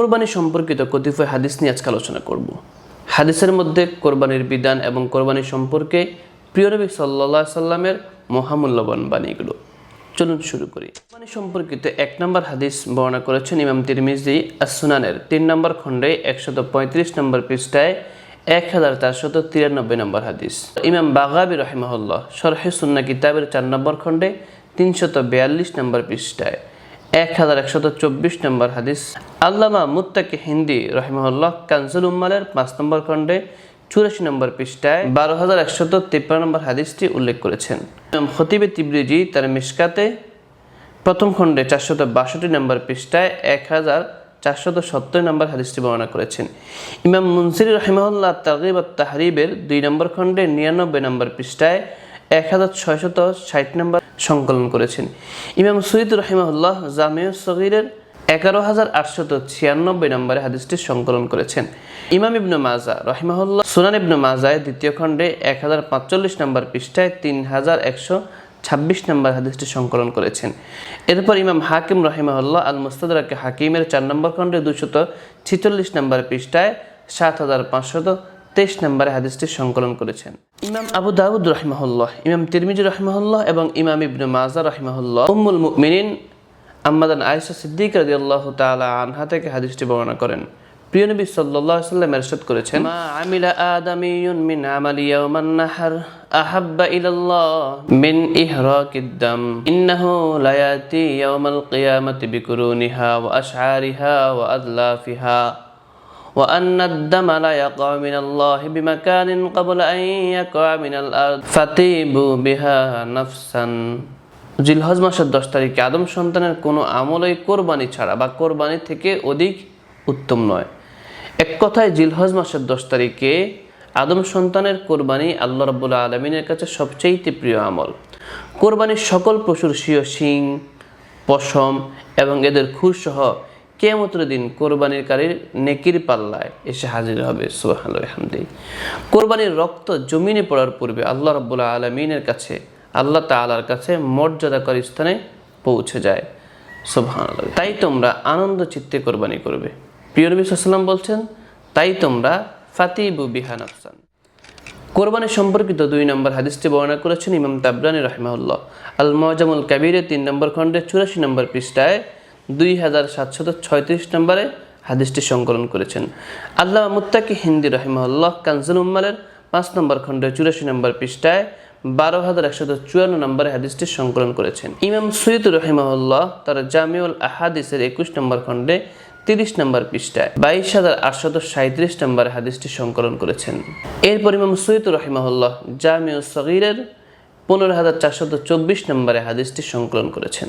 কোরবানি সম্পর্কিত কতিপয় হাদিস নিয়ে আজকে আলোচনা করব। হাদিসের মধ্যে কোরবানির বিধান এবং কোরবানি সম্পর্কে প্রিয় নবী সাল্লা সাল্লামের মহামূল্যবান বাণীগুলো। চলুন শুরু করি। কোরবানি সম্পর্কিত এক নম্বর হাদিস বর্ণনা করেছেন ইমাম তিরমিজি আসুনানের তিন নম্বর খণ্ডে একশত পঁয়ত্রিশ নম্বর পৃষ্ঠায় এক হাজার চারশত তিরানব্বই নম্বর হাদিস। ইমাম বাগাবি রহিমাহুল্লাহ সরহে সুন্না কিতাবের চার নম্বর খণ্ডে তিনশত বিয়াল্লিশ নম্বর পৃষ্ঠায় এক হাজার একশত চব্বিশ নম্বর হাদিস। আল্লামা মুত্তাকি হিন্দি রহিমহল্লাহ কানজুল উম্মালের পাঁচ নম্বর খণ্ডে চুরাশি নম্বর পৃষ্ঠায় বারো হাজার একশত তিপ্পান্ন নম্বর হাদিসটি উল্লেখ করেছেন। খতিবে তিবরিজি তার মিশকাতে প্রথম খণ্ডে চারশত বাষট্টি নম্বর পৃষ্ঠায় এক হাজার চারশত সত্তর নম্বর হাদিসটি বর্ণনা করেছেন। ইমাম মুনসির রহিমহল্লা তাগিব তাহরিবের দুই নম্বর খণ্ডে নিরানব্বই নম্বর পৃষ্ঠায় এক হাজার ছয়শত ষাট নম্বর সংকলন করেছেন। ইমাম সৈয়দ রহিমাহুল্লাহ জামিউ সগিরের এগারো হাজার আটশত ছিয়ানব্বই নম্বরে হাদিসটি সংকলন করেছেন। ইমাম ইবনু মাজা রহিমাহুল্লাহ সুনান ইবনু মাজায় দ্বিতীয় খণ্ডে এক হাজার পাঁচচল্লিশ নম্বর পৃষ্ঠায় তিন হাজার একশো ছাব্বিশ নম্বর হাদিসটি সংকলন করেছেন। এরপর ইমাম হাকিম রহিমাহুল্লাহ আল মুস্তাদাকে হাকিমের চার নম্বর খণ্ডে দুশত ছিচল্লিশ নম্বর পৃষ্ঠায় সাত হাজার পাঁচশত তেইশ নম্বরে হাদিসটি সংকলন করেছেন। ইমাম আবু দাউদ রহিমাহুল্লাহ, ইমাম তিরমিজি রহিমাহুল্লাহ এবং ইমাম ইবনু মাজা রহিমাহুল্লাহ। উম্মুল মুমিনিন আম্মাদান আয়েশা সিদ্দিক রাদিয়াল্লাহু তাআলা আনহা থেকে হাদিসটি বর্ণনা করেন। প্রিয় নবী আলাইহি সাল্লাম ইরশাদ করেছেন, মা আমিলা আদামিয়ুন মিন আমালি ইয়াওমান নাহার আহাব্বা ইলাল্লাহ মিন ইহরাকিদ দাম। ইন্নাহু লা ইয়াতি ইয়াওমাল কিয়ামাতি বিকুরুনিহা ওয়া আশআরিহা ওয়া আদলাফিহা। وأن الدم لا يقع من الله بمكان قبل أن يقع من الأرض فطيبوا بها نفسا জিলহজ মাসের দশ তারিখে আদম সন্তানের কোনো আমলই কোরবানি ছাড়া বা কোরবানি থেকে অধিক উত্তম নয় এক কথায় জিলহজ মাসের দশ তারিখে আদম সন্তানের কোরবানি আল্লাহ রব্বুল্লা আলমিনের কাছে সবচেয়েতে প্রিয় আমল কোরবানির সকল পশুর শিও শিং পশম এবং এদের খুরসহ কেমতের দিন কোরবানিরকারীর নেকির পাল্লায় এসে হাজির হবে সোহানহামদি কোরবানির রক্ত জমিনে পড়ার পূর্বে আল্লাহ রব্বুল্লা আলমিনের কাছে, আল্লাহ তালার কাছে মর্যাদাকর স্থানে পৌঁছে যায় সোহান তাই তোমরা আনন্দ চিত্তে কোরবানি করবে। প্রিয় নবী সাল্লাম বলছেন, তাই তোমরা ফাতিবু বিহান আফসান কোরবানি সম্পর্কিত দুই নম্বর হাদিসটি বর্ণনা করেছেন ইমাম তাবরানি রহমাউল্লাহ আল মজামুল কাবিরের তিন নম্বর খণ্ডে চুরাশি নম্বর পৃষ্ঠায় দুই হাজার সাতশত ছয়ত্রিশ নম্বরে হাদিসটি সংকলন করেছেন। আল্লাহ মুত্তাকি হিন্দি রহিমাল্লাহ কানজুল উম্মালের পাঁচ নম্বর খণ্ডে চুরাশি নম্বর পৃষ্ঠায় বারো হাজার একশত চুয়ান্ন নম্বরে হাদিসটি সংকলন করেছেন। ইমাম সৈয়দ রহিমাউল্লাহ তার জামিউল আহাদিসের একুশ নম্বর খণ্ডে তিরিশ নম্বর পৃষ্ঠায় বাইশ হাজার আটশত সাঁত্রিশ নম্বরে হাদিসটি সংকলন করেছেন। এরপর ইমাম সৈয়দ রহিমাহুল্লাহ জামিউ সগিরের পনেরো হাজার চারশত চব্বিশ নম্বরে হাদিসটি সংকলন করেছেন।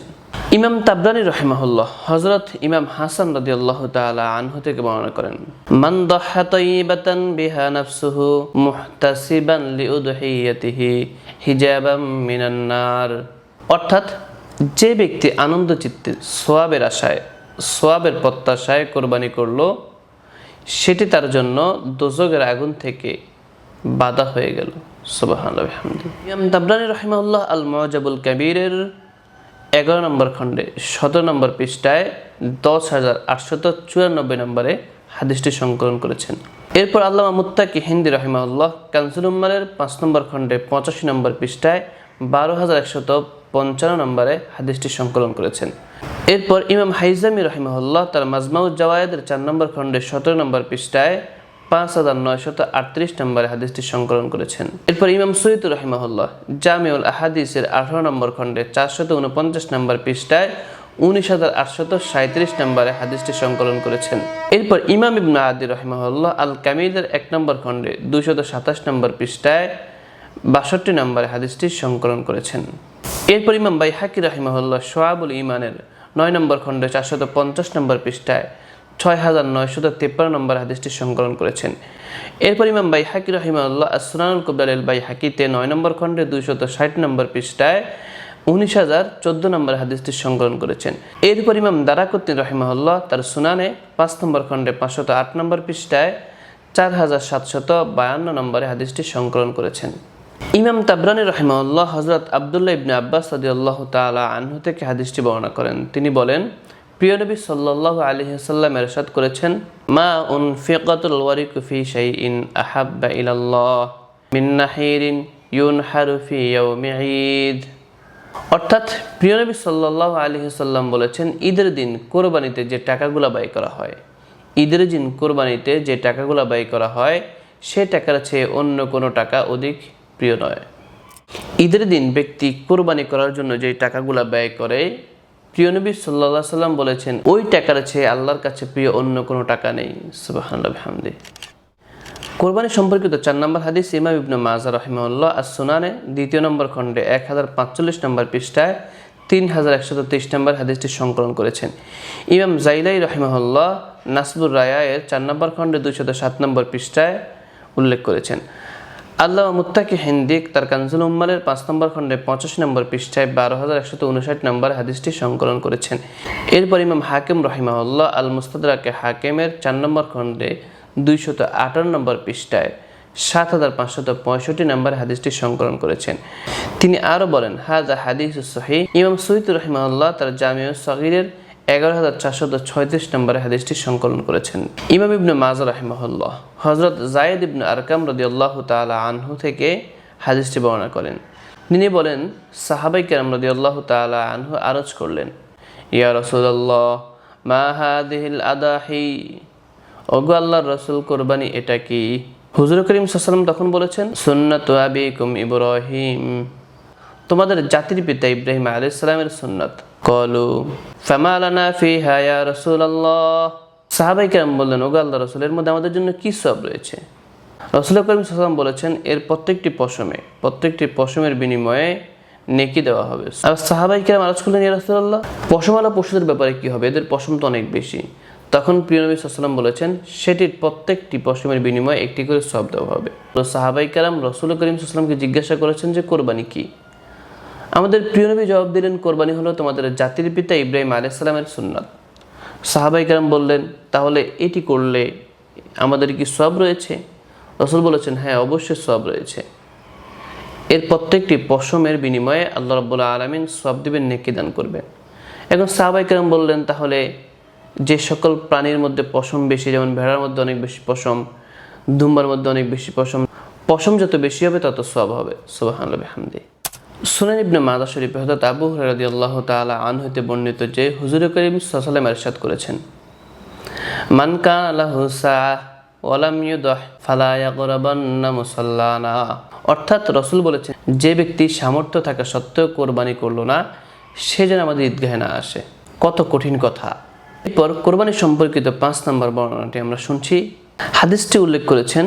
ইমাম তাবরানি রহিমাহুল্লাহ হজরত ইমাম হাসান রাদিয়াল্লাহু তাআলা আনহু থেকে বর্ণনা করেন, মান দাহা তাইয়িবাতান বিহা নাফসুহু মুহতাসিবান লিউদহিয়াতিহি হিজাবাম মিনান নার। অর্থাৎ, যে ব্যক্তি আনন্দ চিত্তে সোয়াবের আশায়, সোয়াবের প্রত্যাশায় কোরবানি করল, সেটি তার জন্য দোজগের আগুন থেকে বাধা হয়ে গেল। তাবরানি রহিমাল্লাহ আল মজাবুল কাবিরের এগারো নম্বর খণ্ডে, সতেরো নম্বর পৃষ্ঠায় দশ হাজার আটশত চুরানব্বই নম্বরে হাদিসটি সংকলন করেছেন। এরপর আল্লামা মুত্তাকি হিন্দি রহিমাউল্লাহ কানসুল উম্মারের পাঁচ নম্বর খণ্ডে পঁচাশি নম্বর পৃষ্ঠায় বারো হাজার একশত পঞ্চান্ন নম্বরে হাদিসটি সংকলন করেছেন। এরপর ইমাম হাইজামি রহিমাহুল্লাহ তার মাজমাউজ জাওয়ায়েদের চার নম্বর খণ্ডে সতেরো নম্বর পৃষ্ঠায় পাঁচ হাজার নয়শত আটত্রিশ নম্বরে হাদিসটি সংকলন করেছেন। এরপর ইমাম সৈয়দ রহিমাহুল্লাহ জামিউল আহাদিসের আঠারো নম্বর খণ্ডে চারশত উনপঞ্চাশ নম্বর পৃষ্ঠায় উনিশ হাজার আটশত সাঁত্রিশ নম্বরে হাদিসটি সংকলন করেছেন। এরপর ইমাম ইবনা আদি রহিমাহুল্লাহ আল কামিদের এক নম্বর খণ্ডে দুশত সাতাশ নম্বর পৃষ্ঠায় বাষট্টি নম্বরে হাদিসটি সংকলন করেছেন। এরপর ইমাম বাই হাকি রাহিমাহুল্লাহ সোয়াবুল ইমানের নয় নম্বর খণ্ডে চারশত পঞ্চাশ নম্বর পৃষ্ঠায় ছয় হাজার নয়শত তেপ্পান্ন নম্বর হাদিসটি সংকলন করেছেন। এরপর ইমাম বাই হাকি রহিমাল্লাহ আসরানুল কুবলাল বাই হাকিতে নয় নম্বর খণ্ডে দুইশত ষাট নম্বর পৃষ্ঠায় উনিশ হাজার চোদ্দ নম্বর হাদিসটি সংকলন করেছেন। এরপর ইমাম দারাকুদ্দিন রহিমাহুল্লাহ তার সুনানে পাঁচ নম্বর খণ্ডে পাঁচশত আট নম্বর পৃষ্ঠায় চার হাজার সাতশত বায়ান্ন নম্বরে হাদিসটি সংকলন করেছেন। ইমাম তাবরানি রহিমাউল্লাহ হজরত আবদুল্লাহ ইবনে আব্বাস আল্লাহ তালা আনহু থেকে হাদিসটি বর্ণনা করেন। তিনি বলেন প্রিয় নবী সাল্লাহ আলী সাল্লাম এরশাদ করেছেন, মা উন ফিকাতুল ওয়ারিকু ফি শাইইন আহাব্বা ইলাল্লাহ মিন নাহিরিন ইউনহারু ফি ইয়াউমি ঈদ। অর্থাৎ প্রিয় নবী সাল্লাহ আলী সাল্লাম বলেছেন, ঈদের দিন কোরবানিতে যে টাকাগুলো ব্যয় করা হয়, ঈদের দিন কোরবানিতে যে টাকাগুলো ব্যয় করা হয়, সে টাকার চেয়ে অন্য কোনো টাকা অধিক প্রিয় নয়। ঈদের দিন ব্যক্তি কোরবানি করার জন্য যে টাকাগুলো ব্যয় করে প্রিয় নবী সাল্লাহ সাল্লাম বলেছেন, ওই টাকার চেয়ে আল্লাহর কাছে প্রিয় অন্য কোনো টাকা নেই। সুবাহান্লাহ হামদি কোরবানি সম্পর্কিত চার নম্বর হাদিস ইমাম ইবনু মাজা রহিমাল্লাহ আর সুনানে দ্বিতীয় নম্বর খণ্ডে এক হাজার পাঁচচল্লিশ নম্বর পৃষ্ঠায় তিন হাজার একশত তেইশ নম্বর হাদিসটি সংকলন করেছেন। ইমাম জাইলাই রহিমাহুল্লাহ নাসবুর রায়ের চার নম্বর খণ্ডে দুইশত সাত নম্বর পৃষ্ঠায় উল্লেখ করেছেন আল্লাহ মুত্তাকি হিন্দিক তার কানজুল উম্মালের পাঁচ নম্বর খণ্ডে পঁচাশি নম্বর পৃষ্ঠায় বারো হাজার একশত উনষাট নম্বর হাদিসটি সংকলন করেছেন। এরপর ইমাম হাকিম রহিমাউল্লাহ আল মুস্তাদাকে হাকিমের চার নম্বর খণ্ডে দুইশত আঠারো নম্বর পৃষ্ঠায় সাত হাজার পাঁচশত পঁয়ষট্টি নম্বর হাদিসটি সংকলন করেছেন। তিনি আরও বলেন হাজা হাদিস সহি ইমাম সৈদ রহিমাউল্লাহ তার জামিউ সগিরের এগারো হাজার চারশত ছয়ত্রিশ নম্বরে হাদিসটি সংকলন করেছেন। ইমাম ইবনে মাজা রাহিমাহুল্লাহ হজরত জায়েদ ইবনে আরকাম রদি আল্লাহ তালা আনহু থেকে হাদিসটি বর্ণনা করেন। তিনি বলেন, সাহাবাই কেরাম আল্লাহ তালা আনহু আরজ করলেন, ইয়া রসুল্লাহ মা হাদিহিল আদাহি? ওগো আল্লাহর রসুল, কোরবানি এটা কি? হুজুর করিম সাল্লাম তখন বলেছেন, সুন্নাত আবিকুম ইব্রাহিম। তোমাদের জাতির পিতা ইব্রাহিম আলাইসালামের সুন্নত। কলু ফামালানা ফি হায়া রসুল আল্লাহ সাহাবাই কেরাম বললেন, ওগো আল্লাহ রসুলের মধ্যে আমাদের জন্য কি সব রয়েছে? রসুল করিম সাল্লাম বলেছেন, এর প্রত্যেকটি পশমে, প্রত্যেকটি পশমের বিনিময়ে নেকি দেওয়া হবে। আর সাহাবাই কেরাম আলোচ করলেন, ইয়া রসুল্লাহ পশমওয়ালা পশুদের ব্যাপারে কি হবে? এদের পশম তো অনেক বেশি। তখন প্রিয় নবী সাল্লাম বলেছেন, সেটির প্রত্যেকটি পশমের বিনিময়ে একটি করে সব দেওয়া হবে। তো সাহাবাই কালাম রসুল করিম সাল্লামকে জিজ্ঞাসা করেছেন যে, কোরবানি কি? আমাদের প্রিয় নবী জবাব দিলেন, কোরবানি হলো তোমাদের জাতির পিতা ইব্রাহিম আলাইসালামের সুন্নাত। সাহাবাই কালাম বললেন, তাহলে এটি করলে আমাদের কি সব রয়েছে? রসুল বলেছেন হ্যাঁ অবশ্যই সব রয়েছে। এর প্রত্যেকটি পশমের বিনিময়ে আল্লাহ রব্বুল্লা আলমিন সব দিবেন, নেকি দান করবেন। এখন সাহাবাই কেরাম বললেন, তাহলে যে সকল প্রাণীর মধ্যে পশম বেশি, যেমন ভেড়ার মধ্যে অনেক বেশি পশম, দুম্বার মধ্যে অনেক বেশি পশম পশম যত বেশি হবে তত সব হবে। সুবাহান হামদি সুনান ইবনে মাদা শরীফ হজরত আবু হরাদি আল্লাহ তালা আন হইতে বর্ণিত যে হুজুর করিম সাল্লাম এরশাদ করেছেন। মান কান আল্লাহ ওয়ালাম ইউদহ ফালা ইয়াকরাবান্না মুসাল্লানা। অর্থাৎ রসুল বলেছেন, যে ব্যক্তি সামর্থ্য থাকা সত্ত্বেও কোরবানি করল না, সে যেন আমাদের ঈদগাহে না আসে। কত কঠিন কথা। এরপর কোরবানি সম্পর্কিত পাঁচ নম্বর বর্ণনাটি আমরা শুনছি। হাদিসটি উল্লেখ করেছেন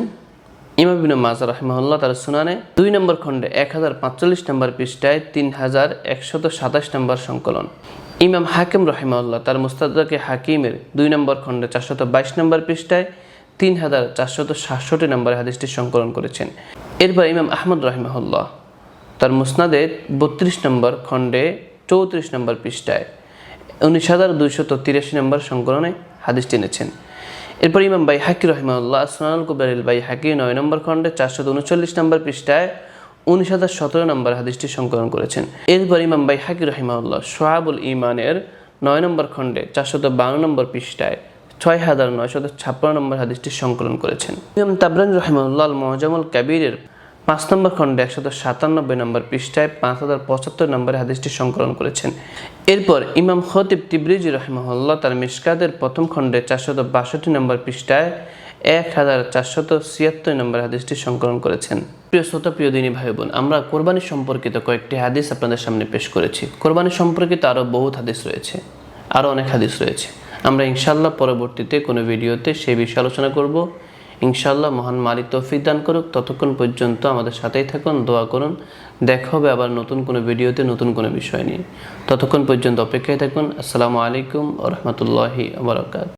ইমাম বিন মাজা রহমাল্লাহ তার সুনানে দুই নম্বর খণ্ডে এক হাজার পাঁচচল্লিশ নম্বর পৃষ্ঠায় তিন হাজার একশত সাতাশ নম্বর সংকলন। ইমাম হাকিম রহিমাল্লাহ তার মুস্তাদাকে হাকিমের দুই নম্বর খণ্ডে চারশত বাইশ নম্বর পৃষ্ঠায় তিন হাজার চারশত সাতষট্টি নম্বর হাদিসটি সংকলন করেছেন। এরপর ইমাম আহমদ রহিমাহুল্লাহ তার মুসনাদে বত্রিশ নম্বর খণ্ডে চৌত্রিশ নম্বর পৃষ্ঠায় উনিশ হাজার দুইশত তিরাশি নম্বর সংকলনে হাদিসটি এনেছেন। এরপর ইমাম বাই হাকি রহিমাল্লাহ সোনাল কুবরাইল বাই হাকি নয় নম্বর খণ্ডে চারশো উনচল্লিশ নম্বর পৃষ্ঠায় উনিশ হাজার সতেরো নম্বর হাদিসটি সংকলন করেছেন। এরপর ইমাম বাই হাকি রহিমাউল্লাহ সোহাবুল ইমানের নয় নম্বর খণ্ডে চারশত বারো নম্বর পৃষ্ঠায় ছয় হাজার নয়শত ছাপ্পান্ন নম্বর হাদিসটি সংকলন করেছেন। ইমাম তাবরান রহমাউল্লাহ মহজামুল কাবিরের পাঁচ নম্বর খণ্ডে একশত সাতানব্বই নম্বর পৃষ্ঠায় পাঁচ হাজার পঁচাত্তর নম্বরে হাদিসটি সংকলন করেছেন। এরপর ইমাম খতিব তিব্রিজি রহিমহল্লা তার মিসকাদের প্রথম খণ্ডে চারশত বাষট্টি নম্বর পৃষ্ঠায় এক হাজার চারশত ছিয়াত্তর নম্বর হাদিসটি সংকলন করেছেন। প্রিয় শ্রোতা, প্রিয় দিনী ভাই বোন আমরা কোরবানি সম্পর্কিত কয়েকটি হাদিস আপনাদের সামনে পেশ করেছি। কোরবানি সম্পর্কিত আরও বহুত হাদিস রয়েছে, আরও অনেক হাদিস রয়েছে। আমরা ইনশাল্লাহ পরবর্তীতে কোনো ভিডিওতে সেই বিষয়ে আলোচনা করব। ইনশাল্লাহ মহান মালিক তৌফিক দান করুক। ততক্ষণ পর্যন্ত আমাদের সাথেই থাকুন, দোয়া করুন। দেখা হবে আবার নতুন কোনো ভিডিওতে, নতুন কোনো বিষয় নিয়ে। ততক্ষণ পর্যন্ত অপেক্ষায় থাকুন। আসসালামু আলাইকুম রহমতুল্লাহি আবরকাত